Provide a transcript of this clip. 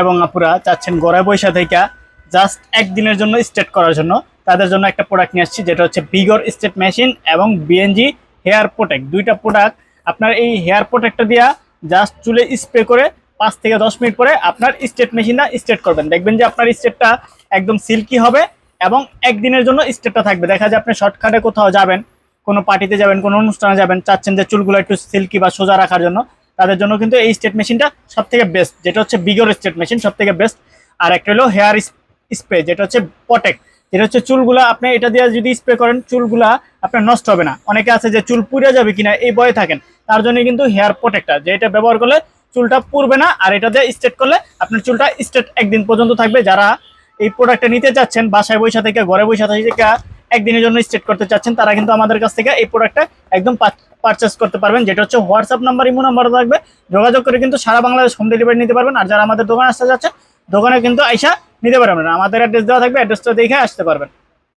এবং আপুরা চাচ্ছেন গড়ে বৈশা থেকে জাস্ট একদিনের জন্য স্টেট করার জন্য। তাদের জন্য একটা প্রোডাক্ট নিয়ে আসছি, যেটা হচ্ছে বিগর স্টেট মেশিন এবং বিএনজি হেয়ার প্রোটেক্ট দুইটা প্রোডাক্ট আপনার এই হেয়ার প্রোটেক্টটা দিয়া জাস্ট চুলে স্প্রে করে পাঁচ থেকে দশ মিনিট পরে আপনার স্টেট মেশিনটা স্টেট করবেন। দেখবেন যে আপনার স্টেটটা একদম সিল্কি হবে এবং একদিনের জন্য স্টেটটা থাকবে। দেখা যায় আপনি শর্টকাটে কোথাও যাবেন, কোনো পার্টিতে যাবেন, কোনো অনুষ্ঠানে যাবেন, চাচ্ছেন যে চুলগুলো একটু সিল্কি বা সোজা রাখার জন্য তাদের জন্য কিন্তু এই স্টেট মেশিনটা সব থেকে বেস্ট যেটা হচ্ছে বিগর স্টেট মেশিন সব থেকে বেস্ট আর একটা হলো হেয়ার স্প্রে যেটা হচ্ছে পটেক যেটা হচ্ছে চুলগুলা আপনি এটা দিয়ে যদি স্প্রে করেন, চুলগুলা আপনার নষ্ট হবে না। অনেকে আছে যে চুল পুড়ে যাবে কিনা এই বয়ে থাকেন। তার জন্য কিন্তু হেয়ার প্রোটেক্টার যে এটা ব্যবহার করলে চুলটা পুড়বে না, আর এটা দিয়ে স্ট্রেট করলে আপনার চুলটা স্ট্রেট একদিন পর্যন্ত থাকবে। যারা এই প্রোডাক্টটা নিতে চাচ্ছেন, বাসায় বৈশা থেকে, ঘরে বৈশা থেকে একদিনের জন্য স্ট্রেট করতে চাচ্ছেন, তারা কিন্তু আমাদের কাছ থেকে এই প্রোডাক্টটা একদম পারচেস করতে পারবেন, যেটা হচ্ছে হোয়াটসঅ্যাপ নাম্বার ইমো নাম্বার থাকবে। যোগাযোগ করে কিন্তু সারা বাংলাদেশ হোম ডেলিভারি নিতে পারবেন। আর যারা আমাদের দোকানে আসতে যাচ্ছে দোকানে কিন্তু আইসা নিতে পারবেন। আমাদের অ্যাড্রেস দেওয়া থাকবে অ্যাড্রেসটা দেখে আসতে পারবেন।